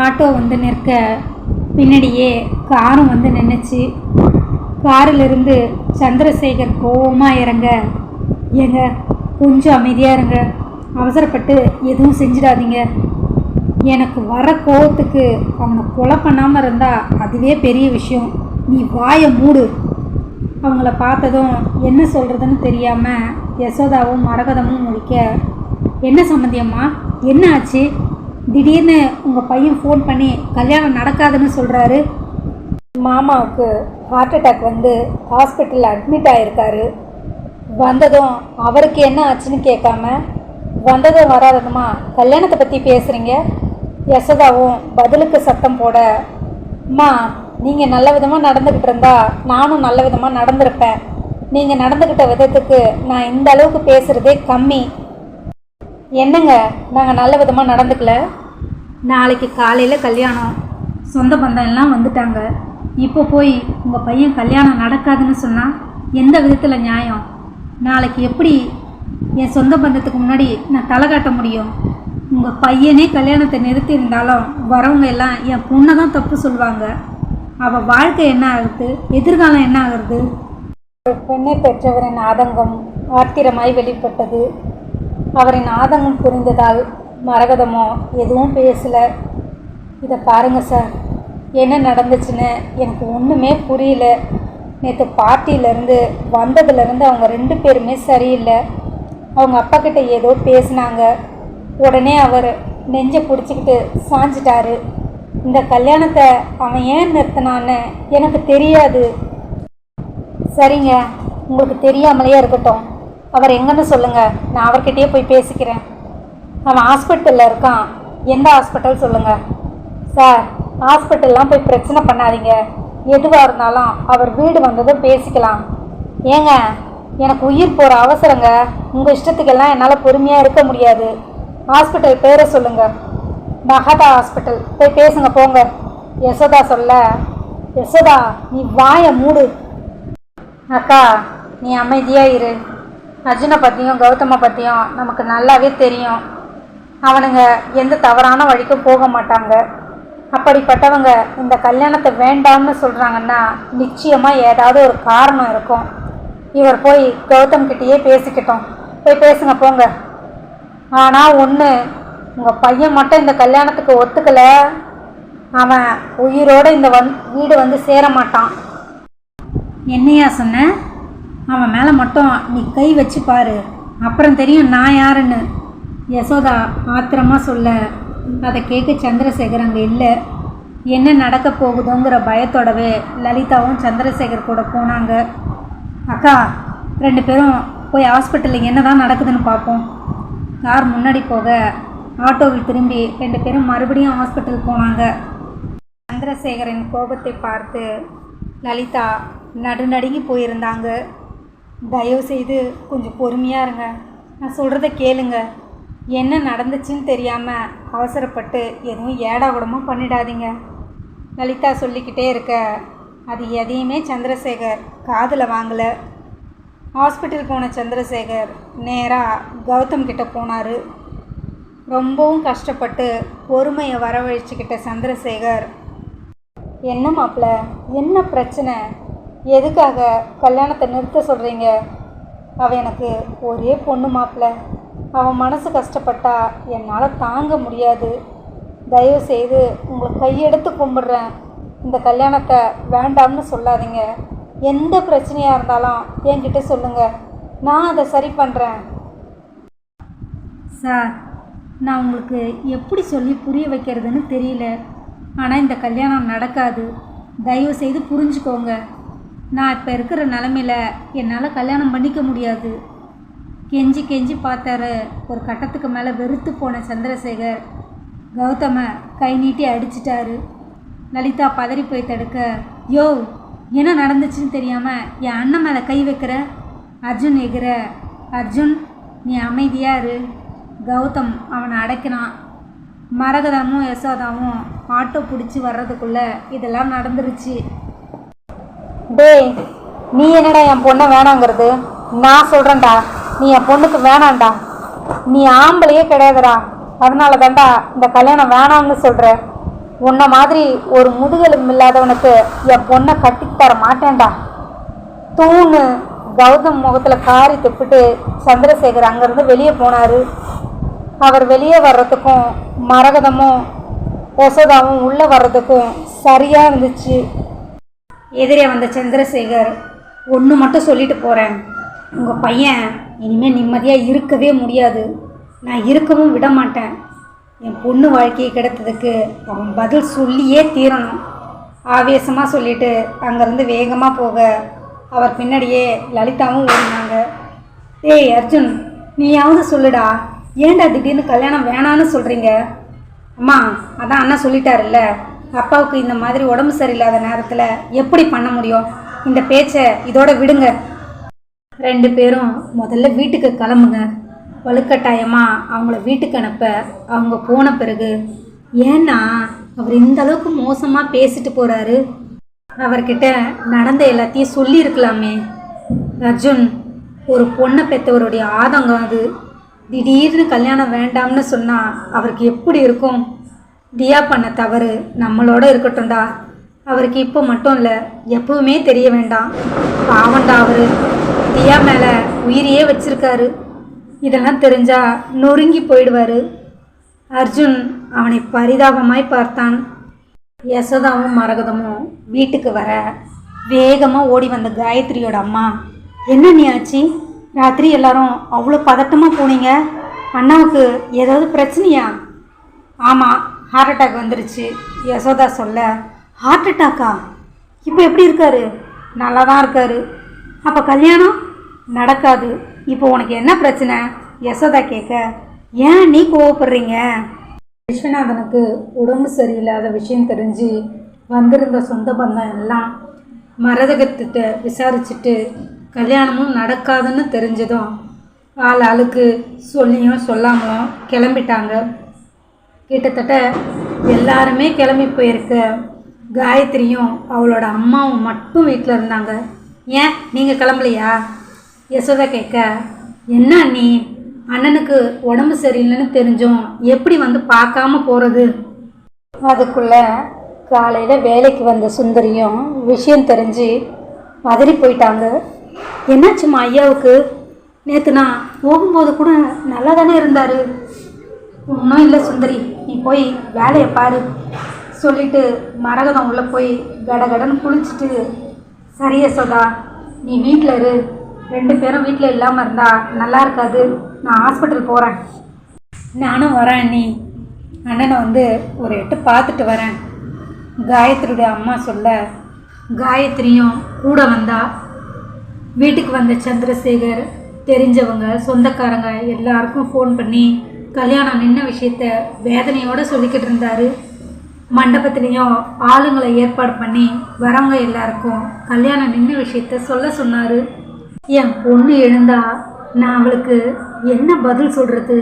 Auto வந்து நிற்க பின்னாடியே காரும் வந்து நின்றுச்சு காரிலிருந்து சந்திரசேகர் கோவமாக இறங்க ஏங்க கொஞ்சம் அமைதியாக இருங்க. அவசரப்பட்டு எதுவும் செஞ்சிடாதீங்க. எனக்கு வர கோவத்துக்கு அவனை கொலை பண்ணாமல் இருந்தால் அதுவே பெரிய விஷயம். நீ வாயை மூடு. அவங்கள பார்த்ததும் என்ன சொல்கிறதுன்னு தெரியாமல் யசோதாவும் மரகதமும் முடிக்க என்ன சம்மந்தியம்மா என்ன ஆச்சு? திடீர்னு உங்கள் பையன் ஃபோன் பண்ணி கல்யாணம் நடக்காதுன்னு சொல்கிறாரு மாமாவுக்கு ஹார்ட் அட்டாக் வந்து ஹாஸ்பிட்டலில் அட்மிட் ஆகிருக்காரு வந்ததும் அவருக்கு என்ன ஆச்சுன்னு கேட்காம வந்ததும் வராததுமா கல்யாணத்தை பற்றி பேசுகிறீங்க யசோதாவும் பதிலுக்கு சத்தம் போட அம்மா நீங்கள் நல்ல விதமாக நடந்துக்கிட்டு இருந்தா நானும் நல்ல விதமாக நடந்திருப்பேன். நீங்கள் நடந்துக்கிட்ட விதத்துக்கு நான் இந்த அளவுக்கு பேசுகிறதே கம்மி. என்னங்க? நாங்கள் நல்ல விதமாக நடந்துக்கல. நாளைக்கு காலையில் கல்யாணம். சொந்த பந்தம் எல்லாம் வந்துட்டாங்க. இப்போ போய் உங்கள் பையன் கல்யாணம் நடக்காதுன்னு சொன்னால் எந்த விதத்தில் நியாயம்? நாளைக்கு எப்படி என் சொந்த பந்தத்துக்கு முன்னாடி நான் தலை காட்ட முடியும்? உங்கள் பையனே கல்யாணத்தை நிறுத்தி இருந்தாலும் வரவங்க எல்லாம் என் பொண்ணை தான் தப்பு சொல்லுவாங்க. அவள் வாழ்க்கை என்ன ஆகுது? எதிர்காலம் என்ன ஆகுறது ஒரு பெண்ணை பெற்றவரின் ஆதங்கம் ஆத்திரமாய் வெளிப்பட்டது. அவரின் ஆதங்கம் புரிந்ததால் மரகதமோ எதுவும் பேசலை. இதை பாருங்க சார் என்ன நடந்துச்சுன்னு எனக்கு ஒன்றுமே புரியல. நேற்று பார்ட்டியிலேருந்து வந்ததுலேருந்து அவங்க ரெண்டு பேருமே சரியில்லை. அவங்க அப்பாக்கிட்ட ஏதோ பேசினாங்க. உடனே அவர் நெஞ்சை பிடிச்சிக்கிட்டு சாஞ்சிட்டாரு. இந்த கல்யாணத்தை அவன் ஏன் நிறுத்தினான்னு எனக்கு தெரியாது. சரிங்க உங்களுக்கு தெரியாமலேயே இருக்கட்டும். அவர் எங்கன்னு சொல்லுங்கள் நான் அவர்கிட்டயே போய் பேசிக்கிறேன். அவன் ஹாஸ்பிட்டலில் இருக்கான். எந்த ஹாஸ்பிட்டல் சொல்லுங்கள் சார் ஹாஸ்பிட்டல்லாம் போய் பிரச்சனை பண்ணாதீங்க. எதுவாக இருந்தாலும் அவர் வீடு வந்ததும் பேசிக்கலாம். ஏங்க எனக்கு உயிர் போகிற அவசரங்க. உங்கள் இஷ்டத்துக்கெல்லாம் என்னால் பொறுமையாக இருக்க முடியாது. ஹாஸ்பிட்டல் பேரை சொல்லுங்கள் மகதா ஹாஸ்பிட்டல். போய் பேசுங்க போங்க. யசோதா சொல்ல யசோதா நீ வாயை மூடு. அக்கா நீ அமைதியாக இரு. அர்ஜுனை பற்றியும் கௌதமை பற்றியும் நமக்கு நல்லாவே தெரியும். அவனுங்க எந்த தவறான வழிக்கும் போக மாட்டாங்க. அப்படிப்பட்டவங்க இந்த கல்யாணத்தை வேண்டாம்னு சொல்கிறாங்கன்னா நிச்சயமாக ஏதாவது ஒரு காரணம் இருக்கும். இவர் போய் கௌதம் கிட்டேயே பேசிக்கிட்டோம். போய் பேசுங்க போங்க. ஆனால் ஒன்று உங்கள் பையன் மட்டும் இந்த கல்யாணத்துக்கு ஒத்துக்கலை. அவன் உயிரோடு இந்த வந் வீடு வந்து சேர மாட்டான். என்னையா சொன்ன? அவன் மேலே மட்டும் நீ கை வச்சு பாரு. அப்புறம் தெரியும் நான் யாருன்னு. யசோதா ஆத்திரமா சொல்ல அதை கேட்க சந்திரசேகர் அங்கே இல்லை. என்ன நடக்க போகுதோங்கிற பயத்தோடவே லலிதாவும் சந்திரசேகர் கூட போனாங்க. அக்கா ரெண்டு பேரும் போய் ஹாஸ்பிட்டலில் என்ன தான் நடக்குதுன்னு பார்ப்போம் கார் முன்னாடி போக ஆட்டோவில் திரும்பி ரெண்டு பேரும் மறுபடியும் ஹாஸ்பிட்டல் போனாங்க. சந்திரசேகரின் கோபத்தை பார்த்து லலிதா நடுநடுங்கி போயிருந்தாங்க. தயவுசெய்து கொஞ்சம் பொறுமையாக இருங்க. நான் சொல்கிறத கேளுங்க. என்ன நடந்துச்சுன்னு தெரியாமல் அவசரப்பட்டு எதுவும் ஏடா பண்ணிடாதீங்க. லலிதா சொல்லிக்கிட்டே இருக்க அது எதையுமே சந்திரசேகர் காதில் வாங்கலை. ஹாஸ்பிட்டல் போன சந்திரசேகர் நேராக கௌதம் கிட்ட போனார். ரொம்பவும் கஷ்டப்பட்டு பொறுமையை வரவழைச்சிக்கிட்ட சந்திரசேகர் என்ன மாப்பிள்ள என்ன பிரச்சனை? எதுக்காக கல்யாணத்தை நிறுத்த சொல்கிறீங்க அவள் எனக்கு ஒரே பொண்ணு மாப்பிள்ள அவன் மனசு கஷ்டப்பட்டா என்னால் தாங்க முடியாது. தயவு செய்து உங்களை கையெடுத்து கும்பிடுறேன். இந்த கல்யாணத்தை வேண்டாம்னு சொல்லாதீங்க. எந்த பிரச்சனையாக இருந்தாலும் என்கிட்ட சொல்லுங்கள் நான் அதை சரி பண்ணுறேன் சார் நான் உங்களுக்கு எப்படி சொல்லி புரிய வைக்கிறதுன்னு தெரியல. ஆனால் இந்த கல்யாணம் நடக்காது. தயவு செய்து புரிஞ்சுக்கோங்க. நான் இப்போ இருக்கிற நிலமையில என்னால் கல்யாணம் பண்ணிக்க முடியாது. கெஞ்சி கெஞ்சி பார்த்தாரு. ஒரு கட்டத்துக்கு மேலே வெறுத்து போன சந்திரசேகர். கௌதம கை நீட்டி அடிச்சிட்டாரு. லலிதா பதறி போய் தடுக்க யோ என்ன நடந்துச்சுன்னு தெரியாமல் என் அண்ணன் மேலே கை வைக்கிற? அர்ஜுன் எகிற அர்ஜுன் நீ அமைதியாக இரு. கௌதம் அவனை அடைக்கிறான் மரகதமும் யசோதாவும் ஆட்டோ பிடிச்சி வர்றதுக்குள்ளே இதெல்லாம் நடந்துருச்சு. டேய் நீ என்னடா என் பொண்ணை வேணாங்கிறது? நான் சொல்கிறேன்டா நீ என் பொண்ணுக்கு வேணாண்டா நீ ஆம்பளையே கிடையாதுடா. அதனால தான்டா இந்த கல்யாணம் வேணாம்னு சொல்கிற உன்னை மாதிரி ஒரு முதுகெலும்பு இல்லாதவனுக்கு என் பொண்ணை கட்டித் தர மாட்டேன்டா. தூணு கௌதம் முகத்தில் காரி துப்பிட்டு சந்திரசேகர் அங்கேருந்து வெளியே போனார். அவர் வெளியே வர்றதுக்கும் மரகதமும் யசோதாவும் உள்ளே வர்றதுக்கும் சரியாக இருந்துச்சு. எதிரே வந்த சந்திரசேகர் ஒன்று மட்டும் சொல்லிட்டு போகிறேன் உங்கள் பையன் இனிமேல் நிம்மதியாக இருக்கவே முடியாது. நான் இருக்கவும் விட மாட்டேன். என் பொண்ணு வாழ்க்கையை கிடைத்ததுக்கு அவன் பதில் சொல்லியே தீரணும். ஆவேசமாக சொல்லிட்டு அங்கேருந்து வேகமாக போக அவர் பின்னாடியே லலிதாவும் ஓடினாங்க. ஏய் அர்ஜுன் நீயாவது சொல்லுடா. ஏன்டா திடீர்னு கல்யாணம் வேணான்னு சொல்கிறீங்க அம்மா அதான் அண்ணா சொல்லிட்டாருல்ல. அப்பாவுக்கு இந்த மாதிரி உடம்பு சரியில்லாத நேரத்தில் எப்படி பண்ண முடியும்? இந்த பேச்சை இதோட விடுங்க. ரெண்டு பேரும் முதல்ல வீட்டுக்கு கிளம்புங்க. வலுக்கட்டாயமாக அவங்கள வீட்டுக்கு அனுப்ப அவங்க போன பிறகு ஏன்னா அவர் இந்த அளவுக்கு மோசமாக பேசிட்டு போகிறாரு அவர்கிட்ட நடந்த எல்லாத்தையும் சொல்லியிருக்கலாமே. அர்ஜுன் ஒரு பொண்ணை பெற்றவருடைய ஆதங்கம் அது. திடீர்னு கல்யாணம் வேண்டாம்னு சொன்னால் அவருக்கு எப்படி இருக்கும்? தியா பண்ண தவறு நம்மளோட இருக்கட்டும்டா. அவருக்கு இப்போ மட்டும் இல்லை எப்பவுமே தெரிய வேண்டாம். பாவண்டா அவர். தியா மேலே உயிரையே வச்சிருக்காரு. இதெல்லாம் தெரிஞ்சா நொறுங்கி போயிடுவார். அர்ஜுன் அவனை பரிதாபமாய் பார்த்தான். யசோதாவும் மரகதமும் வீட்டுக்கு வர வேகமாக ஓடி வந்த காயத்ரியோட அம்மா என்ன நீ ஆச்சு? ராத்திரி எல்லாரும் அவ்வளோ பதட்டமாக போனீங்க. அண்ணாவுக்கு ஏதாவது பிரச்சனையா? ஆமாம் ஹார்ட் அட்டாக் வந்துருச்சு. யசோதா சொல்ல ஹார்ட் அட்டாக்கா இப்போ எப்படி இருக்காரு? நல்லா தான் இருக்காரு. அப்போ கல்யாணம்? நடக்காது. இப்போ உனக்கு என்ன பிரச்சனை? யசோதா கேட்க ஏன் நீ கோவப்படுறீங்க? விஸ்வநாதனுக்கு உடம்பு சரியில்லாத விஷயம் தெரிஞ்சு வந்திருந்த சொந்த பந்தம் எல்லாம் மரதகத்திட்ட விசாரிச்சுட்டு கல்யாணமும் நடக்காதுன்னு தெரிஞ்சதும் ஆள் ஆளுக்கு சொல்லியும் சொல்லாமலும் கிளம்பிட்டாங்க. கிட்டத்தட்ட எல்லாருமே கிளம்பி போயிருக்க காயத்ரியும் அவளோட அம்மாவும் மட்டும் வீட்டில் இருந்தாங்க. ஏன்? நீங்கள் கிளம்பலையா? யசோதா கேட்க என்ன நீ அண்ணனுக்கு உடம்பு சரியில்லைன்னு தெரிஞ்சும் எப்படி வந்து பார்க்காம போகிறது அதுக்குள்ள காலையில் வேலைக்கு வந்த சுந்தரியும் விஷயம் தெரிஞ்சு பதறி போயிட்டாங்க. என்னாச்சும்மா ஐயாவுக்கு? நேற்று நான் போகும்போது கூட நல்லா தானே இருந்தார்? ஒன்றும் இல்லை சுந்தரி. நீ போய் வேலையை பாரு. சொல்லிட்டு மரகதம் உள்ளே போய் கடகடன்னு குளிச்சுட்டு சரி யசோதா நீ வீட்டில் இரு. ரெண்டு பேரும் வீட்டில் இல்லாமல் இருந்தா நல்லா இருக்காது. நான் ஹாஸ்பிட்டல் போகிறேன் நானும் வரேன் நீ அண்ணனை வந்து ஒரு எட்டு பார்த்துட்டு வரேன். காயத்ரியுடைய அம்மா சொல்ல காயத்ரியும் கூட வந்தா வீட்டுக்கு வந்த சந்திரசேகர் தெரிஞ்சவங்க சொந்தக்காரங்க எல்லாருக்கும் ஃபோன் பண்ணி கல்யாணம் நின்ன விஷயத்த வேதனையோடு சொல்லிக்கிட்டு இருந்தாரு. மண்டபத்துலேயும் ஆளுங்களை ஏற்பாடு பண்ணி வரவங்க எல்லாருக்கும் கல்யாணம் நின்ன விஷயத்த சொல்ல சொன்னார். என் பொண்ணு எழுந்தா நான் அவளுக்கு என்ன பதில் சொல்கிறது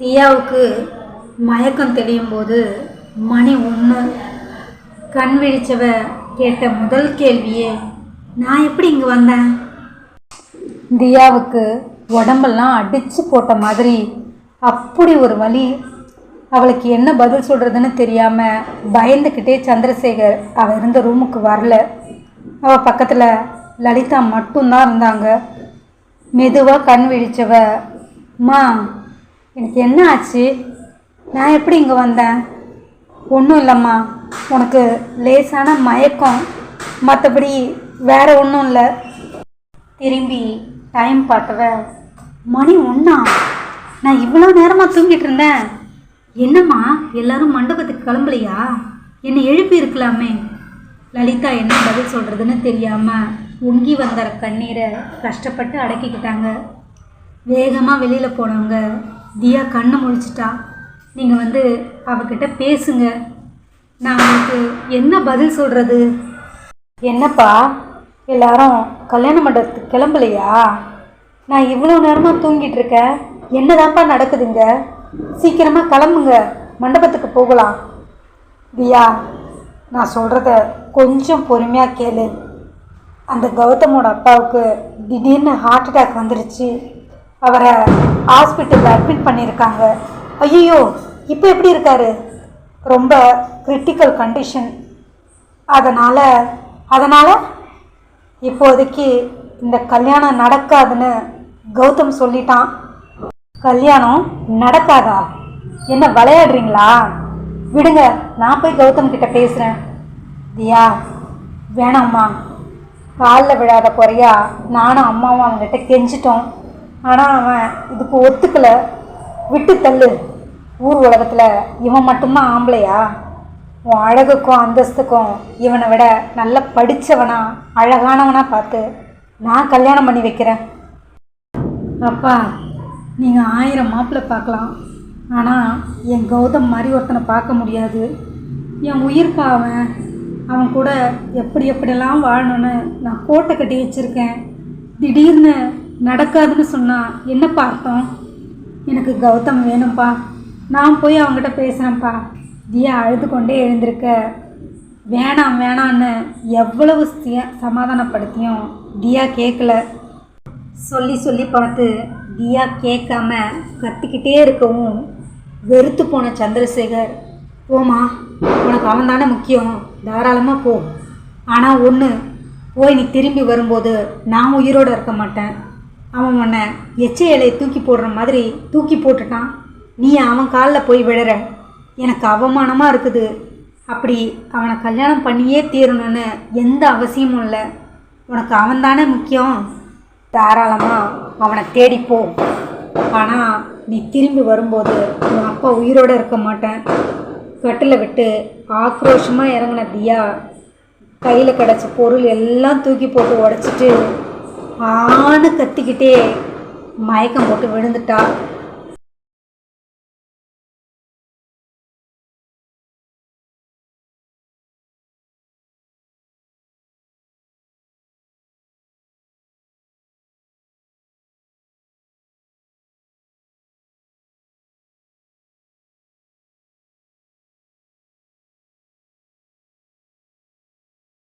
தியாவுக்கு மயக்கம் தெளியும் போது மணி ஒன்று கண் விழிச்சவ கேட்ட முதல் கேள்வியே நான் எப்படி இங்கே வந்தேன்? தியாவுக்கு உடம்பெல்லாம் அடித்து போட்ட மாதிரி. அப்படி ஒரு வழி அவளுக்கு என்ன பதில் சொல்கிறதுன்னு தெரியாமல் பயந்துக்கிட்டே சந்திரசேகர் அவள் இருந்த ரூமுக்கு வரல. அவள் பக்கத்தில் லலிதா மட்டும்தான் இருந்தாங்க. மெதுவாக கண் விழிச்சவ மா எனக்கு என்ன ஆச்சு? நான் எப்படி இங்கே வந்தேன்? ஒன்றும் இல்லைம்மா. உனக்கு லேசான மயக்கம். மற்றபடி வேறு ஒன்றும் இல்லை. திரும்பி டைம் பார்த்தவ மணி ஒன்றா நான் இவ்வளோ நேரமாக தூங்கிட்டு இருந்தேன். என்னம்மா எல்லாரும் மண்டபத்துக்கு கிளம்பலையா? என்னை எழுப்பி இருக்கலாமே. லலிதா என்ன பதில் சொல்கிறதுன்னு தெரியாமல் உங்கி வந்த கண்ணீரை கஷ்டப்பட்டு அடக்கிக்கிட்டாங்க. வேகமாக வெளியில் போனவங்க தியா கண்ணை முழிச்சிட்டா. நீங்கள் வந்து அவகிட்ட பேசுங்க. நான் உங்களுக்கு என்ன பதில் சொல்கிறது என்னப்பா எல்லாரும் கல்யாண மண்டபத்துக்கு கிளம்பலையா? நான் இவ்வளோ நேரமாக தூங்கிட்டு இருக்கேன் என்னதான்ப்பா நடக்குதுங்க? சீக்கிரமாக கிளம்புங்க. மண்டபத்துக்கு போகலாம். தியா நான் சொல்கிறத கொஞ்சம் பொறுமையாக கேளு. அந்த கௌதமோட அப்பாவுக்கு திடீர்னு ஹார்ட் அட்டாக் வந்துருச்சு. அவரை ஹாஸ்பிட்டலில் அட்மிட் பண்ணியிருக்காங்க. ஐயோ இப்போ எப்படி இருக்காரு? ரொம்ப கிரிட்டிக்கல் கண்டிஷன் அதனால் அதனால் இப்போதைக்கு இந்த கல்யாணம் நடக்காதுன்னு கௌதம் சொல்லிட்டான். கல்யாணம் நடக்காதா? என்ன விளையாடுறீங்களா? விடுங்க நான் போய் கௌதம் கிட்ட பேசுகிறேன் தியா வேணாம்மா. காலில் விழாத குறையா நானும் அம்மாவும் அவங்ககிட்ட கெஞ்சிட்டோம். ஆனால் அவன் இதுக்கு ஒத்துக்கலை. விட்டு தள்ளு. ஊர் உலகத்தில் இவன் மட்டும்தான் ஆம்பளையா? உன் அழகுக்கும் அந்தஸ்துக்கும் இவனை விட நல்ல படித்தவனா அழகானவனாக பார்த்து நான் கல்யாணம் பண்ணி வைக்கிறேன். அப்பா நீங்கள் ஆயிரம் மாப்பிள்ளை பார்க்கலாம். ஆனால் என் கௌதம் மாதிரி ஒருத்தனை பார்க்க முடியாது. என் உயிர்ப்பா அவன் அவன் கூட எப்படி எப்படியெல்லாம் வாழணும்னு நான் கோட்டை கட்டி வச்சுருக்கேன். திடீர்னு நடக்காதுன்னு சொன்னால் என்னப்பா அர்த்தம்? எனக்கு கௌதம் வேணும்ப்பா நான் போய் அவங்ககிட்ட பேசுகிறேன்ப்பா தியா அழுது கொண்டே எழுந்திருக்க. வேணாம் வேணான்னு எவ்வளவு சமாதானப்படுத்தியும் தியா கேட்கல சொல்லி சொல்லி பார்த்து தியா கேட்காம கத்திக்கிட்டே இருக்கவும் வெறுத்து போன சந்திரசேகர் போமா உனக்கு அவன் தானே முக்கியம். தாராளமாக போ. ஆனால் ஒன்று போய் நீ திரும்பி வரும்போது நான் உயிரோடு இருக்க மாட்டேன். அவன் உன்னை எச்ச இலையை தூக்கி போடுற மாதிரி தூக்கி போட்டுட்டான். நீ அவன் காலில் போய் விழற. எனக்கு அவமானமாக இருக்குது. அப்படி அவனை கல்யாணம் பண்ணியே தீரணும்னு எந்த அவசியமும் இல்லை. உனக்கு அவன் தானே முக்கியம். தாராளமாக அவனை தேடிப்போ ஆனால் நீ திரும்பி வரும்போது உன் அப்பா உயிரோடு இருக்க மாட்டேன். கட்டில் விட்டு ஆக்ரோஷமாக இறங்கின தியா கையில் கிடச்ச பொருள் எல்லாம் தூக்கி போட்டு உடச்சிட்டு ஆணு கத்திக்கிட்டே மயக்கம் போட்டு விழுந்துட்டா.